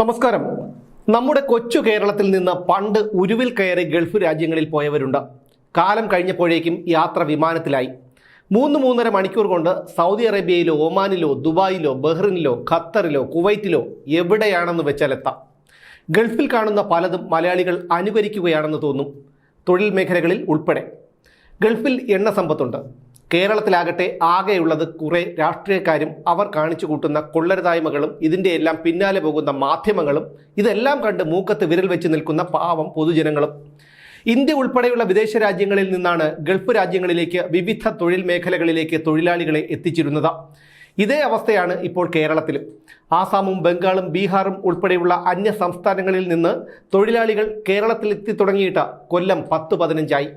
നമസ്കാരം. നമ്മുടെ കൊച്ചു കേരളത്തിൽ നിന്ന് പണ്ട് ഉരുവിൽ കയറി ഗൾഫ് രാജ്യങ്ങളിൽ പോയവരുണ്ട്. കാലം കഴിഞ്ഞപ്പോഴേക്കും യാത്ര വിമാനത്തിലായി. മൂന്ന് മൂന്നര മണിക്കൂർ കൊണ്ട് സൗദി അറേബ്യയിലോ ഒമാനിലോ ദുബായിലോ ബഹ്റിനിലോ ഖത്തറിലോ കുവൈറ്റിലോ എവിടെയാണെന്ന് വെച്ചാൽ എത്താം. ഗൾഫിൽ കാണുന്ന പലതും മലയാളികൾ അനുകരിക്കുകയാണെന്ന് തോന്നും തൊഴിൽ മേഖലകളിൽ ഉൾപ്പെടെ. ഗൾഫിൽ എണ്ണ സമ്പത്തുണ്ട്. കേരളത്തിലാകട്ടെ ആകെയുള്ളത് കുറെ രാഷ്ട്രീയക്കാരും അവർ കാണിച്ചു കൂട്ടുന്ന കൊള്ളരുതായ്മകളും ഇതിന്റെ എല്ലാം പിന്നാലെ പോകുന്ന മാധ്യമങ്ങളും ഇതെല്ലാം കണ്ട് മൂക്കത്ത് വിരൽ വെച്ച് നിൽക്കുന്ന പാവം പൊതുജനങ്ങളും. ഇന്ത്യ ഉൾപ്പെടെയുള്ള വിദേശ രാജ്യങ്ങളിൽ നിന്നാണ് ഗൾഫ് രാജ്യങ്ങളിലേക്ക് വിവിധ തൊഴിൽ മേഖലകളിലേക്ക് തൊഴിലാളികളെ എത്തിച്ചിരുന്നത്. ഇതേ അവസ്ഥയാണ് ഇപ്പോൾ കേരളത്തിലും. ആസാമും ബംഗാളും ബീഹാറും ഉൾപ്പെടെയുള്ള അന്യ സംസ്ഥാനങ്ങളിൽ നിന്ന് തൊഴിലാളികൾ കേരളത്തിൽ എത്തി തുടങ്ങിയിട്ട് കൊല്ലം പത്ത് പതിനഞ്ചായി.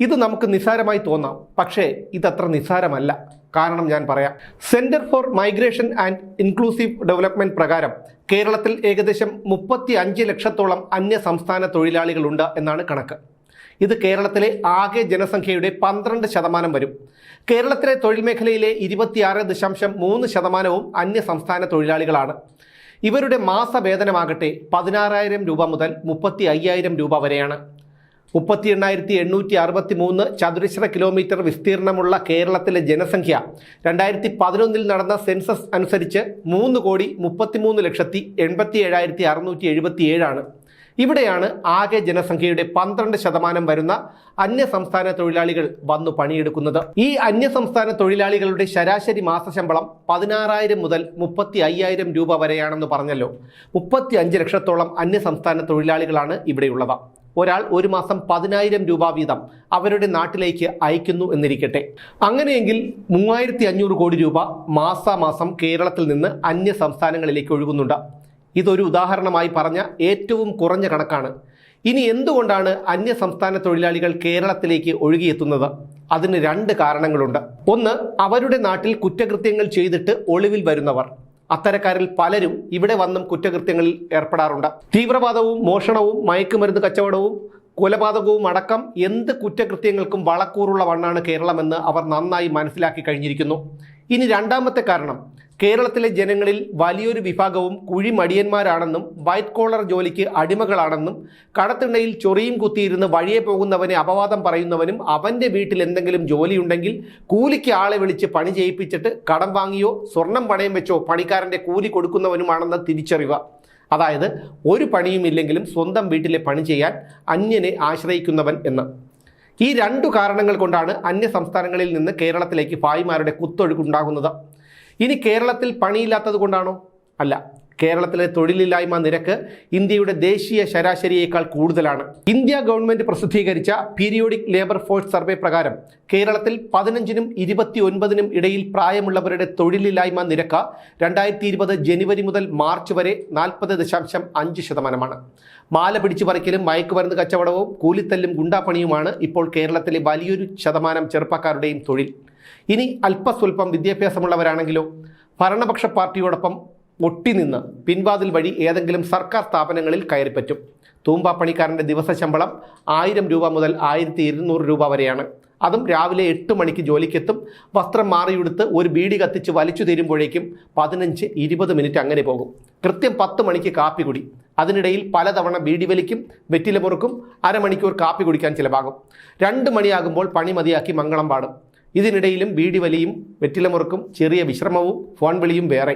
ഇത് നമുക്ക് നിസ്സാരമായി തോന്നാം. പക്ഷേ ഇതത്ര നിസ്സാരമല്ല കാരണം ഞാൻ പറയാം. Centre for Migration and Inclusive Development പ്രകാരം കേരളത്തിൽ ഏകദേശം മുപ്പത്തി അഞ്ച് ലക്ഷത്തോളം അന്യ സംസ്ഥാന തൊഴിലാളികളുണ്ട് എന്നാണ് കണക്ക്. ഇത് കേരളത്തിലെ ആകെ ജനസംഖ്യയുടെ പന്ത്രണ്ട് ശതമാനം വരും. കേരളത്തിലെ തൊഴിൽ മേഖലയിലെ ഇരുപത്തിയാറ് ദശാംശം മൂന്ന് ശതമാനവും അന്യ സംസ്ഥാന തൊഴിലാളികളാണ്. ഇവരുടെ മാസവേതനമാകട്ടെ പതിനാറായിരം രൂപ മുതൽ മുപ്പത്തി അയ്യായിരം രൂപ വരെയാണ്. മുപ്പത്തി എണ്ണായിരത്തി എണ്ണൂറ്റി അറുപത്തി മൂന്ന് ചതുരശ്ര കിലോമീറ്റർ വിസ്തീർണമുള്ള കേരളത്തിലെ ജനസംഖ്യ. രണ്ടായിരത്തി പതിനൊന്നിൽ നടന്ന സെൻസസ് അനുസരിച്ച് മൂന്ന് കോടി മുപ്പത്തിമൂന്ന് ലക്ഷത്തി എൺപത്തി ഏഴായിരത്തി അറുന്നൂറ്റി എഴുപത്തി ഏഴാണ് ഇവിടെയാണ് ആകെ ജനസംഖ്യയുടെ പന്ത്രണ്ട് ശതമാനം വരുന്ന അന്യസംസ്ഥാന തൊഴിലാളികൾ വന്നു പണിയെടുക്കുന്നത്. ഈ അന്യസംസ്ഥാന തൊഴിലാളികളുടെ ശരാശരി മാസശമ്പളം പതിനാറായിരം മുതൽ മുപ്പത്തി അയ്യായിരം രൂപ വരെയാണെന്ന് പറഞ്ഞല്ലോ. മുപ്പത്തി അഞ്ച് ലക്ഷത്തോളം അന്യസംസ്ഥാന തൊഴിലാളികളാണ് ഇവിടെയുള്ളത് ഒരാൾ ഒരു മാസം പതിനായിരം രൂപ വീതം അവരുടെ നാട്ടിലേക്ക് അയക്കുന്നു എന്നിരിക്കട്ടെ. അങ്ങനെയെങ്കിൽ മൂവായിരത്തി അഞ്ഞൂറ് കോടി രൂപ മാസാമാസം കേരളത്തിൽ നിന്ന് അന്യ സംസ്ഥാനങ്ങളിലേക്ക് ഒഴുകുന്നുണ്ട്. ഇതൊരു ഉദാഹരണമായി പറഞ്ഞ ഏറ്റവും കുറഞ്ഞ കണക്കാണ്. ഇനി എന്തുകൊണ്ടാണ് അന്യ സംസ്ഥാന തൊഴിലാളികൾ കേരളത്തിലേക്ക് ഒഴുകിയെത്തുന്നത്? അതിന് രണ്ട് കാരണങ്ങളുണ്ട്. ഒന്ന് അവരുടെ നാട്ടിൽ കുറ്റകൃത്യങ്ങൾ ചെയ്തിട്ട് ഒളിവിൽ വരുന്നവർ. അത്തരക്കാരിൽ പലരും ഇവിടെ വന്നും കുറ്റകൃത്യങ്ങളിൽ ഏർപ്പെടാറുണ്ട്. തീവ്രവാദവും മോഷണവും മയക്കുമരുന്ന് കച്ചവടവും കൊലപാതകവും അടക്കം എന്ത് കുറ്റകൃത്യങ്ങൾക്കും വളക്കൂറുള്ള മണ്ണാണ് കേരളമെന്ന് അവർ നന്നായി മനസ്സിലാക്കി കഴിഞ്ഞിരിക്കുന്നു. ഇനി രണ്ടാമത്തെ കാരണം കേരളത്തിലെ ജനങ്ങളിൽ വലിയൊരു വിഭാഗവും കുഴിമടിയന്മാരാണെന്നും വൈറ്റ് കോളർ ജോലിക്ക് അടിമകളാണെന്നും കടത്തിണ്ണയിൽ ചൊറിയും കുത്തിയിരുന്ന് വഴിയെ പോകുന്നവനെ അപവാദം പറയുന്നവനും അവന്റെ വീട്ടിൽ എന്തെങ്കിലും ജോലിയുണ്ടെങ്കിൽ കൂലിക്ക് ആളെ വിളിച്ച് പണി ചെയ്യിപ്പിച്ചിട്ട് കടം വാങ്ങിയോ സ്വർണം പണയം വെച്ചോ പണിക്കാരന്റെ കൂലി കൊടുക്കുന്നവനുമാണെന്ന തിരിച്ചറിവ. അതായത് ഒരു പണിയുമില്ലെങ്കിലും സ്വന്തം വീട്ടിലെ പണി ചെയ്യാൻ അന്യനെ ആശ്രയിക്കുന്നവൻ എന്ന്. ഈ രണ്ടു കാരണങ്ങൾ കൊണ്ടാണ് അന്യ സംസ്ഥാനങ്ങളിൽ നിന്ന് കേരളത്തിലേക്ക് ഭായിമാരുടെ കുത്തൊഴുക്കുണ്ടാകുന്നത് ഇനി കേരളത്തിൽ പണിയില്ലാത്തത് കൊണ്ടാണോ? അല്ല. കേരളത്തിലെ തൊഴിലില്ലായ്മ നിരക്ക് ഇന്ത്യയുടെ ദേശീയ ശരാശരിയേക്കാൾ കൂടുതലാണ്. ഇന്ത്യ ഗവൺമെന്റ് പ്രസിദ്ധീകരിച്ച പീരിയോഡിക് ലേബർ ഫോഴ്സ് സർവേ പ്രകാരം കേരളത്തിൽ പതിനഞ്ചിനും ഇരുപത്തി ഒൻപതിനും ഇടയിൽ പ്രായമുള്ളവരുടെ തൊഴിലില്ലായ്മ നിരക്ക് രണ്ടായിരത്തി ഇരുപത് ജനുവരി മുതൽ മാർച്ച് വരെ നാൽപ്പത് ദശാംശം അഞ്ച് ശതമാനമാണ്. മാല പിടിച്ചു പറിക്കലും മയക്കുമരുന്ന് കച്ചവടവും കൂലിത്തല്ലും ഗുണ്ടാപ്പണിയുമാണ് ഇപ്പോൾ കേരളത്തിലെ വലിയൊരു ശതമാനം ചെറുപ്പക്കാരുടെയും തൊഴിൽ. ഇനി അല്പസ്വല്പം വിദ്യാഭ്യാസമുള്ളവരാണെങ്കിലോ ഭരണപക്ഷ പാർട്ടിയോടൊപ്പം ഒട്ടിനിന്ന് പിൻവാതിൽ വഴി ഏതെങ്കിലും സർക്കാർ സ്ഥാപനങ്ങളിൽ കയറിപ്പറ്റും. പറ്റും പണിക്കാരന്റെ ദിവസ ശമ്പളം ആയിരം രൂപ മുതൽ ആയിരത്തി ഇരുന്നൂറ് രൂപ വരെയാണ്. അതും രാവിലെ എട്ട് മണിക്ക് ജോലിക്കെത്തും. വസ്ത്രം മാറിയെടുത്ത് ഒരു ബീഡി കത്തിച്ച് വലിച്ചു തീരുമ്പോഴേക്കും പതിനഞ്ച് ഇരുപത് മിനിറ്റ് അങ്ങനെ പോകും. കൃത്യം പത്ത് മണിക്ക് കാപ്പി കുടി. അതിനിടയിൽ പലതവണ ബീഡി വലിക്കും വെറ്റില മുറുക്കും അരമണിക്കൂർ കാപ്പി കുടിക്കാൻ ചിലവാകും. രണ്ട് മണിയാകുമ്പോൾ പണി മതിയാക്കി മംഗളം പാടും. ഇതിനിടയിലും ബീഡി വലിയും വെറ്റിലമുറുക്കും ചെറിയ വിശ്രമവും ഫോൺ വിളിയും വേറെ.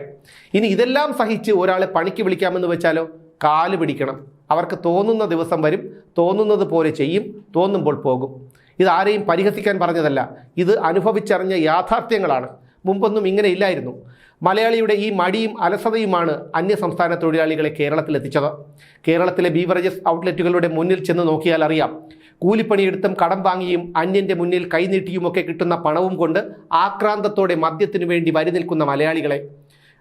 ഇനി ഇതെല്ലാം സഹിച്ച് ഒരാളെ പണിക്ക് വിളിക്കാമെന്ന് വെച്ചാലോ? കാൽ പിടിക്കണം. അവർക്ക് തോന്നുന്ന ദിവസം വരും തോന്നുന്നത് പോലെ ചെയ്യും തോന്നുമ്പോൾ പോകും. ഇത് ആരെയും പരിഹസിക്കാൻ പറഞ്ഞതല്ല. ഇത് അനുഭവിച്ചറിഞ്ഞ യാഥാർത്ഥ്യങ്ങളാണ്. മുമ്പൊന്നും ഇങ്ങനെ ഇല്ലായിരുന്നു. മലയാളിയുടെ ഈ മടിയും അലസതയുമാണ് അന്യസംസ്ഥാന തൊഴിലാളികളെ കേരളത്തിലെത്തിച്ചത് കേരളത്തിലെ ബീവറേജസ് ഔട്ട്ലെറ്റുകളുടെ മുന്നിൽ ചെന്ന് നോക്കിയാൽ അറിയാം. കൂലിപ്പണിയെടുത്തും കടം വാങ്ങിയും അന്യന്റെ മുന്നിൽ കൈനീട്ടിയുമൊക്കെ കിട്ടുന്ന പണവും കൊണ്ട് ആക്രാന്തത്തോടെ മദ്യത്തിനു വേണ്ടി വരി നിൽക്കുന്ന മലയാളികളെ.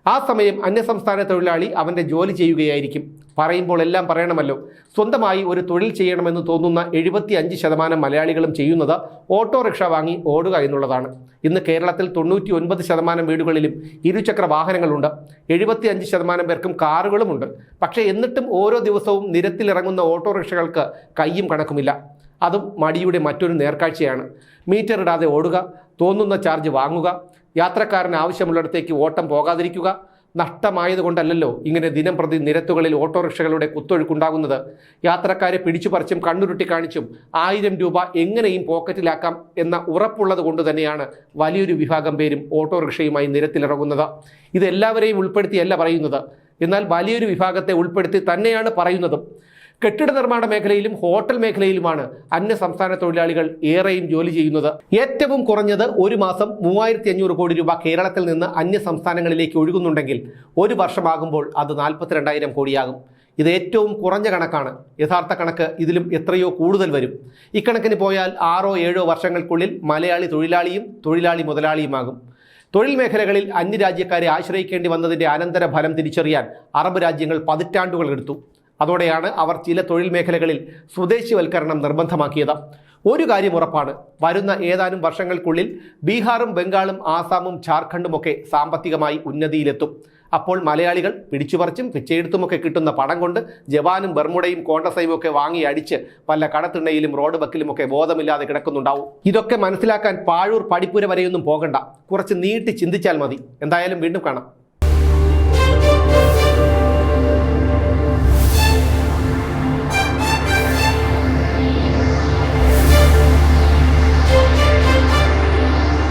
ആ സമയം അന്യസംസ്ഥാന തൊഴിലാളി അവന്റെ ജോലി ചെയ്യുകയായിരിക്കും. പറയുമ്പോൾ എല്ലാം പറയണമല്ലോ. സ്വന്തമായി ഒരു തൊഴിൽ ചെയ്യണമെന്ന് തോന്നുന്ന എഴുപത്തി അഞ്ച് ശതമാനം മലയാളികളും ചെയ്യുന്നത് ഓട്ടോറിക്ഷ വാങ്ങി ഓടുക എന്നുള്ളതാണ്. ഇന്ന് കേരളത്തിൽ തൊണ്ണൂറ്റി ഒൻപത് ശതമാനം വീടുകളിലും ഇരുചക്ര വാഹനങ്ങളുണ്ട്. എഴുപത്തി അഞ്ച് ശതമാനം പേർക്കും കാറുകളുമുണ്ട്. പക്ഷേ എന്നിട്ടും ഓരോ ദിവസവും നിരത്തിലിറങ്ങുന്ന ഓട്ടോറിക്ഷകൾക്ക് കയ്യും കണക്കുമില്ല. അതും മടിയുടെ മറ്റൊരു നേർക്കാഴ്ചയാണ്. മീറ്റർ ഇടാതെ ഓടുക തോന്നുന്ന ചാർജ് വാങ്ങുക യാത്രക്കാരന് ആവശ്യമുള്ളിടത്തേക്ക് ഓട്ടം പോകാതിരിക്കുക നഷ്ടമായതുകൊണ്ടല്ലല്ലോ ഇങ്ങനെ ദിനം പ്രതി നിരത്തുകളിൽ ഓട്ടോറിക്ഷകളുടെ കുത്തൊഴുക്കുണ്ടാകുന്നത്. യാത്രക്കാരെ പിടിച്ചു പറിച്ചും കണ്ണുരുട്ടി കാണിച്ചും ആയിരം രൂപ എങ്ങനെയും പോക്കറ്റിലാക്കാം എന്ന ഉറപ്പുള്ളത് കൊണ്ട് തന്നെയാണ് വലിയൊരു വിഭാഗം പേരും ഓട്ടോറിക്ഷയുമായി നിരത്തിലിറങ്ങുന്നത്. ഇതെല്ലാവരെയും ഉൾപ്പെടുത്തിയല്ല പറയുന്നത്. എന്നാൽ വലിയൊരു വിഭാഗത്തെ ഉൾപ്പെടുത്തി തന്നെയാണ് പറയുന്നതും. കെട്ടിട നിർമ്മാണ മേഖലയിലും ഹോട്ടൽ മേഖലയിലുമാണ് അന്യ സംസ്ഥാന തൊഴിലാളികൾ ഏറെയും ജോലി ചെയ്യുന്നത്. ഏറ്റവും കുറഞ്ഞത് ഒരു മാസം മൂവായിരത്തി അഞ്ഞൂറ് കോടി രൂപ കേരളത്തിൽ നിന്ന് അന്യ സംസ്ഥാനങ്ങളിലേക്ക് ഒഴുകുന്നുണ്ടെങ്കിൽ ഒരു വർഷമാകുമ്പോൾ അത് നാൽപ്പത്തിരണ്ടായിരം കോടിയാകും. ഇത് ഏറ്റവും കുറഞ്ഞ കണക്കാണ്. യഥാർത്ഥ കണക്ക് ഇതിലും എത്രയോ കൂടുതൽ വരും. ഇക്കണക്കിന് പോയാൽ ആറോ ഏഴോ വർഷങ്ങൾക്കുള്ളിൽ മലയാളി തൊഴിലാളിയും തൊഴിലാളി മുതലാളിയുമാകും. തൊഴിൽ മേഖലകളിൽ അന്യരാജ്യക്കാരെ ആശ്രയിക്കേണ്ടി വന്നതിന്റെ അനന്തര ഫലം തിരിച്ചറിയാൻ അറബ് രാജ്യങ്ങൾ പതിറ്റാണ്ടുകൾ എടുത്തു. അതോടെയാണ് അവർ ചില തൊഴിൽ മേഖലകളിൽ സ്വദേശിവൽക്കരണം നിർബന്ധമാക്കിയത്. ഒരു കാര്യം ഉറപ്പാണ് വരുന്ന ഏതാനും വർഷങ്ങൾക്കുള്ളിൽ ബീഹാറും ബംഗാളും ആസാമും ഝാർഖണ്ഡുമൊക്കെ സാമ്പത്തികമായി ഉന്നതിയിലെത്തും. അപ്പോൾ മലയാളികൾ പിടിച്ചുപറിച്ചും പിച്ചയെടുത്തുമൊക്കെ കിട്ടുന്ന പണം കൊണ്ട് ജവാനും ബർമുടയും കോണ്ടസൈവും ഒക്കെ വാങ്ങി അടിച്ച് പല കടത്തിണ്ണയിലും റോഡ് ബക്കിലുമൊക്കെ ബോധമില്ലാതെ കിടക്കുന്നുണ്ടാവും. ഇതൊക്കെ മനസ്സിലാക്കാൻ പാഴൂർ പടിപ്പുര വരെയൊന്നും പോകണ്ട. കുറച്ച് നീട്ടി ചിന്തിച്ചാൽ മതി. എന്തായാലും വീണ്ടും കാണാം.